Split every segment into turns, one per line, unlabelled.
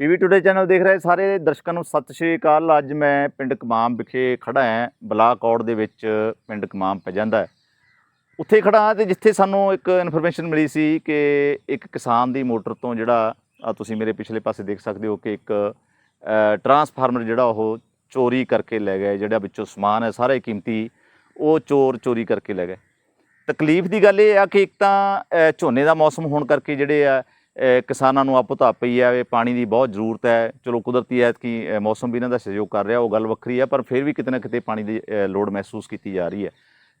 PV today channel ਦੇਖ ਰਹੇ ਸਾਰੇ ਦਰਸ਼ਕਾਂ ਨੂੰ ਸਤਿ ਸ਼੍ਰੀ ਅਕਾਲ। ਅੱਜ ਮੈਂ ਪਿੰਡ ਕਮਾਮ ਵਿਖੇ ਖੜਾ ਹਾਂ। ਬਲਾਕ ਔੜ ਦੇ ਵਿੱਚ ਪਿੰਡ ਕਮਾਮ ਪੈ ਜਾਂਦਾ ਹੈ। ਉੱਥੇ ਖੜਾ ਹਾਂ ਤੇ ਜਿੱਥੇ ਸਾਨੂੰ ਇੱਕ ਇਨਫੋਰਮੇਸ਼ਨ ਮਿਲੀ ਸੀ ਕਿ ਇੱਕ ਕਿਸਾਨ ਦੀ ਮੋਟਰ ਤੋਂ ਜਿਹੜਾ ਆ ਤੁਸੀਂ ਮੇਰੇ ਪਿਛਲੇ ਪਾਸੇ ਦੇਖ ਸਕਦੇ ਹੋ ਕਿ ਇੱਕ ਟਰਾਂਸਫਾਰਮਰ ਜਿਹੜਾ ਉਹ ਚੋਰੀ ਕਰਕੇ ਲੈ ਗਏ, ਜਿਹੜਾ ਵਿੱਚੋਂ ਸਮਾਨ ਹੈ, ਸਾਰੇ ਕੀਮਤੀ ਉਹ ਚੋਰ ਚੋਰੀ ਕਰਕੇ ਲੈ ਗਏ। ਤਕਲੀਫ ਦੀ ਗੱਲ ਇਹ ਆ ਕਿ ਇੱਕ ਤਾਂ ਝੋਨੇ ਦਾ ਮੌਸਮ ਹੋਣ ਕਰਕੇ ਜਿਹੜੇ ਆ ਕਿਸਾਨਾਂ ਨੂੰ ਆਪੋ ਧਾਪ ਪਈ ਆ ਵੀ ਪਾਣੀ ਦੀ ਬਹੁਤ ਜ਼ਰੂਰਤ ਹੈ। ਚਲੋ ਕੁਦਰਤੀ ਹੈ ਕਿ ਮੌਸਮ ਵੀ ਇਹਨਾਂ ਦਾ ਸਹਿਯੋਗ ਕਰ ਰਿਹਾ ਉਹ ਗੱਲ ਵੱਖਰੀ ਹੈ ਪਰ ਫਿਰ ਵੀ ਕਿਤੇ ਨਾ ਕਿਤੇ ਪਾਣੀ ਦੀ ਲੋੜ ਮਹਿਸੂਸ ਕੀਤੀ ਜਾ ਰਹੀ ਹੈ।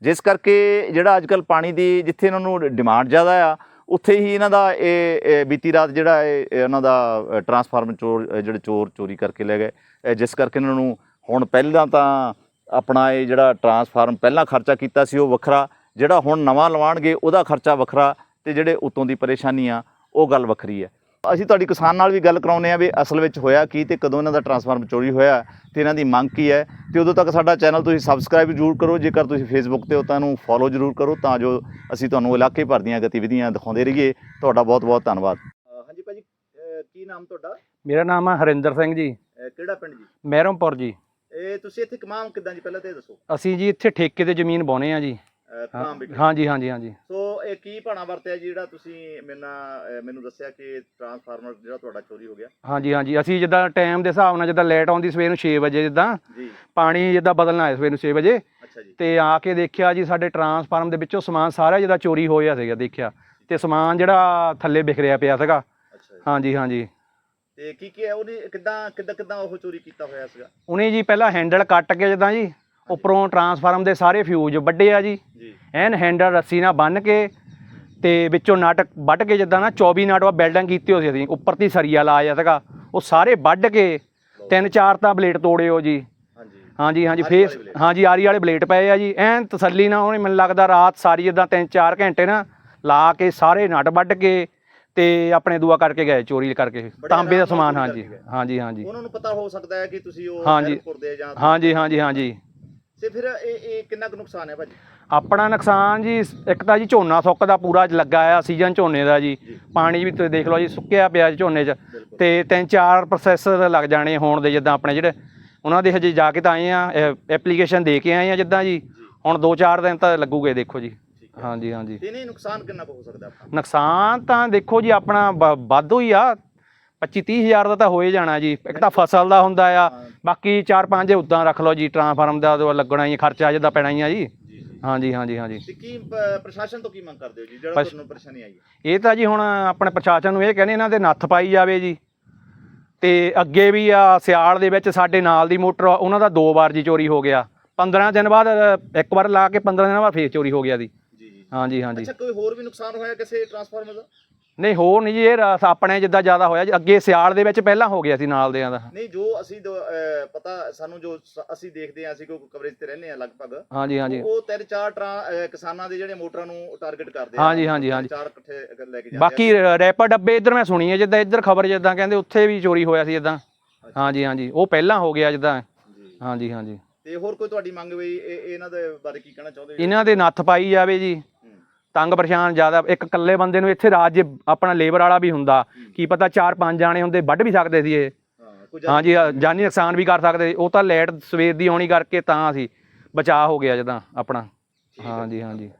ਜਿਸ ਕਰਕੇ ਜਿਹੜਾ ਅੱਜ ਕੱਲ ਪਾਣੀ ਦੀ ਜਿੱਥੇ ਇਹਨਾਂ ਨੂੰ ਡਿਮਾਂਡ ਜ਼ਿਆਦਾ ਆ ਉੱਥੇ ਹੀ ਇਹਨਾਂ ਦਾ ਇਹ ਬੀਤੀ ਰਾਤ ਜਿਹੜਾ ਇਹ ਇਹ ਇਹਨਾਂ ਦਾ ਅ, ਟਰਾਂਸਫਾਰਮਰ ਚੋਰ ਜਿਹੜੇ ਚੋਰ ਚੋਰੀ ਕਰਕੇ ਲੈ ਗਏ। ਜਿਸ ਕਰਕੇ ਇਹਨਾਂ ਨੂੰ ਹੁਣ ਪਹਿਲਾਂ ਤਾਂ ਆਪਣਾ ਇਹ ਜਿਹੜਾ ਟਰਾਂਸਫਾਰਮ ਪਹਿਲਾਂ ਖਰਚਾ ਕੀਤਾ ਸੀ ਉਹ ਵੱਖਰਾ। ਜਿਹੜਾ ਹੁਣ ਨਵਾਂ ਲਵਾਣਗੇ ਉਹਦਾ ਖਰਚਾ ਵੱਖਰਾ ਤੇ ਜਿਹੜੇ ਉਤੋਂ ਦੀ ਪਰੇਸ਼ਾਨੀ ਆ ਉਹ ਗੱਲ ਵੱਖਰੀ ਹੈ। ਅਸੀਂ ਤੁਹਾਡੀ ਕਿਸਾਨ ਨਾਲ ਵੀ ਗੱਲ ਕਰਾਉਨੇ ਆ ਵੀ ਅਸਲ ਵਿੱਚ ਹੋਇਆ ਕੀ ਤੇ ਕਦੋਂ ਇਹਨਾਂ ਦਾ ਟਰਾਂਸਫਾਰਮ ਚੋਰੀ ਹੋਇਆ ਤੇ ਇਹਨਾਂ ਦੀ ਮੰਗ ਕੀ ਹੈ ਤੇ ਉਦੋਂ ਤੱਕ ਸਾਡਾ ਚੈਨਲ ਤੁਸੀਂ ਸਬਸਕ੍ਰਾਈਬ ਜ਼ਰੂਰ ਕਰੋ ਜੇਕਰ ਤੁਸੀਂ ਫੇਸਬੁੱਕ ਤੇ ਹੋ ਤਾਂ ਨੂੰ ਫੋਲੋ ਜ਼ਰੂਰ ਕਰੋ ਤਾਂ ਜੋ ਅਸੀਂ ਤੁਹਾਨੂੰ ਇਲਾਕੇ ਭਰ ਦੀਆਂ ਗਤੀਵਿਧੀਆਂ ਦਿਖਾਉਂਦੇ ਰਹੀਏ। ਤੁਹਾਡਾ ਬਹੁਤ ਬਹੁਤ ਧੰਨਵਾਦ। ਹਾਂਜੀ ਭਾਜੀ ਕੀ ਨਾਮ ਤੁਹਾਡਾ?
ਮੇਰਾ ਨਾਮ ਹੈ ਹਰਿੰਦਰ ਸਿੰਘ ਜੀ।
ਕਿਹੜਾ ਪਿੰਡ ਜੀ?
ਮਹਿਰਮਪੁਰ ਜੀ।
ਇਹ ਤੁਸੀਂ ਇੱਥੇ ਕਮਾਮ ਕਿੱਦਾਂ ਜੀ? ਪਹਿਲਾਂ ਤੇ ਦੱਸੋ।
ਅਸੀਂ ਜੀ ਇੱਥੇ ਠੇਕੇ ਤੇ ਜ਼ਮੀਨ ਬਾਉਨੇ ਆ ਜੀ। ਹਾਂਜੀ ਹਾਂਜੀ ਹਾਂਜੀ।
ਸੋ ਇਹ ਕੀ ਭਾਣਾ ਵਰਤਿਆ ਜੀ ਜਿਹੜਾ ਤੁਸੀਂ ਅਹ ਮੈਨੂੰ ਦੱਸਿਆ ਕਿ ਟਰਾਂਸਫਾਰਮਰ ਜਿਹੜਾ ਤੁਹਾਡਾ ਚੋਰੀ ਹੋ ਗਿਆ?
ਹਾਂਜੀ ਹਾਂਜੀ। ਅਸੀਂ ਜਿੱਦਾਂ ਟਾਈਮ ਦੇ ਹਿਸਾਬ ਨਾਲ ਜਿੱਦਾਂ ਲੇਟ ਆਉਂਦੀ ਸਵੇਰ ਨੂੰ 6 ਵਜੇ ਜਿੱਦਾਂ
ਜੀ।
ਪਾਣੀ ਜਿੱਦਾਂ ਬਦਲਣਾ ਆਇਆ ਸਵੇਰ ਨੂੰ 6 ਵਜੇ।
ਅੱਛਾ ਜੀ।
ਤੇ ਆ ਕੇ ਦੇਖਿਆ ਜੀ ਸਾਡੇ ਟਰਾਂਸਫਾਰਮ ਦੇ ਵਿੱਚੋਂ ਸਮਾਨ ਸਾਰਾ ਜਿੱਦਾਂ ਚੋਰੀ ਹੋਇਆ ਸੀਗਾ ਦੇਖਿਆ। ਤੇ ਸਮਾਨ ਜਿਹੜਾ ਥੱਲੇ ਬਿਖਰਿਆ ਪਿਆ ਸੀਗਾ। ਹਾਂਜੀ ਹਾਂਜੀ।
ਤੇ ਕੀ ਕੀ ਉਹਨੇ ਕਿੱਦਾਂ ਕਿੱਦਾਂ ਕਿੱਦਾਂ ਉਹ ਚੋਰੀ ਕੀਤਾ ਹੋਇਆ ਸੀਗਾ?
ਉਹਨੇ ਜੀ ਪਹਿਲਾਂ ਹੈਂਡਲ ਕੱਟ ਕੇ ਜਿੱਦਾਂ ਜੀ ਉੱਪਰੋਂ ਟਰਾਂਸਫਾਰਮ ਦੇ ਸਾਰੇ ਫਿਊਜ਼ ਵੱਡੇ ਆ ਜੀ। ਐਨ ਹੈਂਡਲ ਰੱਸੀ ਨਾਲ ਬੰਨ ਕੇ ਤੇ ਵਿੱਚੋਂ ਨਟ ਵੱਢ ਕੇ ਜਿੱਦਾਂ ਨਾ 24 ਨਟ ਵਾ ਬਿਲਡਿੰਗ ਕੀਤੀ ਹੋਈ ਸੀ ਅਸੀਂ ਉੱਪਰ ਤੀ ਸਰੀਆ ਲਾਇਆ ਸੀਗਾ ਉਹ ਸਾਰੇ ਵੱਢ ਕੇ ਤਿੰਨ ਚਾਰ ਤਾਂ ਬਲੇਡ ਤੋੜੇ ਹੋ ਜੀ।
ਹਾਂਜੀ।
ਹਾਂਜੀ ਫੇਸ? ਹਾਂਜੀ ਆਰੀ ਵਾਲੇ ਬਲੇਡ ਪਏ ਆ ਜੀ ਐਨ ਤਸੱਲੀ ਨਾਲ ਉਹਨੇ ਮੈਨੂੰ ਲੱਗਦਾ ਰਾਤ ਸਾਰੀ ਜਿੱਦਾਂ 3-4 ਘੰਟੇ ਨਾ ਲਾ ਕੇ ਸਾਰੇ ਨਟ ਵੱਢ ਕੇ ਤੇ ਆਪਣੇ ਦੁਆ ਕਰਕੇ ਗਏ ਚੋਰੀ ਕਰਕੇ। ਤਾਂਬੇ ਦਾ ਸਮਾਨ
ਚੋਰੀ
ਹਾਂਜੀ। ਹਾਂਜੀ ਹਾਂਜੀ।
ਉਹਨਾਂ ਨੂੰ ਪਤਾ ਹੋ ਸਕਦਾ ਹੈ ਕਿ ਤੁਸੀਂ ਉਹ ਦੇ ਜਾਂ
ਹਾਂਜੀ ਹਾਂਜੀ ਹਾਂਜੀ।
ਤੇ ਫਿਰ ਇਹ ਇਹ ਕਿੰਨਾ ਕੁ ਨੁਕਸਾਨ ਹੈ ਭਾਜੀ?
ਆਪਣਾ ਨੁਕਸਾਨ ਜੀ ਇੱਕ ਤਾਂ ਜੀ ਝੋਨਾ ਸੁੱਕਦਾ ਪੂਰਾ ਲੱਗਾ ਆ ਸੀਜ਼ਨ ਝੋਨੇ ਦਾ ਜੀ। ਪਾਣੀ ਵੀ ਤੁਸੀਂ ਦੇਖ ਲਓ ਜੀ ਸੁੱਕਿਆ ਪਿਆ ਜੀ ਝੋਨੇ 'ਚ। ਤੇ ਤਿੰਨ ਚਾਰ ਪ੍ਰੋਸੈਸ ਲੱਗ ਜਾਣੇ ਹੋਣ ਦੇ ਜਿੱਦਾਂ ਆਪਣੇ ਜਿਹੜੇ ਉਹਨਾਂ ਦੇ ਹਜੇ ਜਾ ਕੇ ਤਾਂ ਆਏ ਆ ਐਪਲੀਕੇਸ਼ਨ ਦੇ ਕੇ ਆਏ ਆ ਜਿੱਦਾਂ ਜੀ। ਹੁਣ 2-4 ਦਿਨ ਤਾਂ ਲੱਗੂਗੇ ਦੇਖੋ ਜੀ। ਹਾਂਜੀ ਹਾਂਜੀ।
ਤੇ ਨਹੀਂ ਨੁਕਸਾਨ ਕਿੰਨਾ ਹੋ ਸਕਦਾ ਆਪਣਾ
ਨੁਕਸਾਨ ਤਾਂ ਦੇਖੋ ਜੀ ਆਪਣਾ ਵਾਧੂ ਹੀ ਆ। 25 ਹਜ਼ਾਰ ਦਾ ਤਾਂ ਹੋਏ ਜਾਣਾ ਜੀ। ਇੱਕ ਤਾਂ ਫਸਲ ਦਾ ਹੁੰਦਾ ਆ। ਬਾਕੀ 4-5 ਉਦਾਂ ਰੱਖ ਲਓ ਜੀ ਟ੍ਰਾਂਸਫਾਰਮ ਦਾ ਉਹ ਲੱਗਣਾ ਹੀ ਖਰਚਾ ਜਿੱਦਾਂ ਪੈਣਾ ਹੀ ਆ ਜੀ।
ਜੀ। ਜੀ
ਹਾਂਜੀ ਹਾਂਜੀ ਹਾਂਜੀ।
ਤੇ ਕੀ ਪ- ਪ੍ਰਸ਼ਾਸਨ ਤੋਂ ਕੀ ਮੰਗ ਕਰਦੇ ਹੋ ਜੀ ਜਿਹੜਾ ਤੁਹਾਨੂੰ ਪਰੇਸ਼ਾਨੀ ਆਈ ਹੈ?
ਇਹ ਤਾਂ ਜੀ ਹੁਣ ਆਪਣੇ ਪ੍ਰਸ਼ਾਸਨ ਨੂੰ ਇਹ ਕਹਿੰਦੇ ਇਹਨਾਂ ਦੇ ਨੱਥ ਪਾਈ ਜਾਵੇ ਜੀ। ਤੇ ਅੱਗੇ ਵੀ ਆ ਸਿਆਲ ਦੇ ਵਿੱਚ ਸਾਡੇ ਨਾਲ ਦੀ ਮੋਟਰ ਆ, ਉਹਨਾਂ ਦਾ ਦੋ ਵਾਰ ਜੀ ਚੋਰੀ ਹੋ ਗਿਆ। 15 ਦਿਨ ਬਾਅਦ ਅ, ਇੱਕ ਵਾਰ ਲਾ ਕੇ 15 ਦਿਨਾਂ ਬਾਅਦ ਫੇਰ ਚੋਰੀ ਹੋ ਗਿਆ ਦੀ
ਜੀ ਜੀ।
ਹਾਂਜੀ ਹਾਂਜੀ।
ਅੱਛਾ ਕੋਈ ਹੋਰ ਵੀ ਨੁਕਸਾਨ ਹੋਇਆ ਕਿਸੇ ਟਰਾਂਸਫਾਰਮਰ ਦਾ?
ਨਹੀਂ ਹੋਰ ਨਹੀਂ ਜੀ ਇਹ ਰਸ ਆਪਣੇ ਜਿੱਦਾਂ ਜ਼ਿਆਦਾ ਹੋਇਆ ਜੀ ਅੱਗੇ ਸਿਆਲ ਦੇ ਵਿੱਚ ਪਹਿਲਾਂ ਹੋ ਗਿਆ ਸੀ ਨਾਲ ਦਿਆਂ ਦਾ।
ਨਹੀਂ ਜੋ ਅਸੀਂ ਦੋ- ਅਹ ਪਤਾ ਸਾਨੂੰ ਜੋ ਸ- ਅਸੀਂ ਦੇਖਦੇ ਹਾਂ ਅਸੀਂ ਕੋਈ ਕਵਰੇਜ ਤੇ ਰਹਿੰਦੇ ਹਾਂ ਲਗਭਗ।
ਹਾਂਜੀ ਹਾਂਜੀ।
ਉਹ ਤਿੰਨ ਚਾਰ ਟਰਾਂ ਅਹ ਕਿਸਾਨਾਂ ਦੇ ਜਿਹੜੇ ਮੋਟਰਾਂ ਨੂੰ ਟਾਰਗੇਟ ਕਰਦੇ
ਹਾਂਜੀ, ਹਾਂਜੀ,
ਤਿੰਨ
ਹਾਂਜੀ।
ਚਾਰ ਇਕੱਠੇ ਲੈ ਕੇ ਜਾਂਦੇ
ਬਾਕੀ ਰੈਪਰ ਡੱਬੇ ਇੱਧਰ ਮੈਂ ਸੁਣੀ ਹੈ ਜਿੱਦਾਂ ਇੱਧਰ ਖਬਰ ਜਿੱਦਾਂ ਕਹਿੰਦੇ ਉੱਥੇ ਵੀ ਚੋਰੀ ਹੋਇਆ ਸੀ ਜਿੱਦਾਂ ਹਾਂਜੀ ਹਾਂਜੀ ਉਹ ਪਹਿਲਾਂ ਹੋ ਗਿਆ ਜਿੱਦਾਂ।
ਜੀ।
ਹਾਂਜੀ ਹਾਂਜੀ।
ਤੇ ਹੋਰ ਕੋਈ ਤੁਹਾਡੀ ਮੰਗ ਵੀ ਇਹ ਇਹ ਇਹਨਾਂ ਦੇ ਬਾਰੇ ਕੀ ਕਹਿਣਾ ਚਾਹੁੰਦੇ ਹੋ?
ਇਹਨਾਂ ਦੇ ਨੱਥ ਪਾਈ ਜਾਵੇ ਜੀ।
ਹੂੰ।
ਤੰਗ ਪਰੇਸ਼ਾਨ ਜ਼ਿਆਦਾ ਇੱਕ ਇਕੱਲੇ ਬੰਦੇ ਨੂੰ ਇੱਥੇ ਰਾਜ ਜੇ ਆਪਣਾ ਲੇਬਰ ਵਾਲਾ ਵੀ ਹੁੰਦਾ ਕੀ ਪਤਾ ਚਾਰ ਪੰਜ ਜਾਣੇ ਹੁੰਦੇ ਵੱਢ ਵੀ ਸਕਦੇ ਸੀ ਇਹ। ਹਾਂਜੀ ਜਾਨੀ ਨੁਕਸਾਨ ਵੀ ਕਰ ਸਕਦੇ ਉਹ ਤਾਂ ਲਾਈਟ ਸਵੇਰ ਦੀ ਆਉਣੀ ਕਰਕੇ ਤਾਂ ਅਸੀਂ ਬਚਾਅ ਹੋ ਗਿਆ ਜਦਾਂ ਆਪਣਾ। ਹਾਂਜੀ ਹਾਂਜੀ।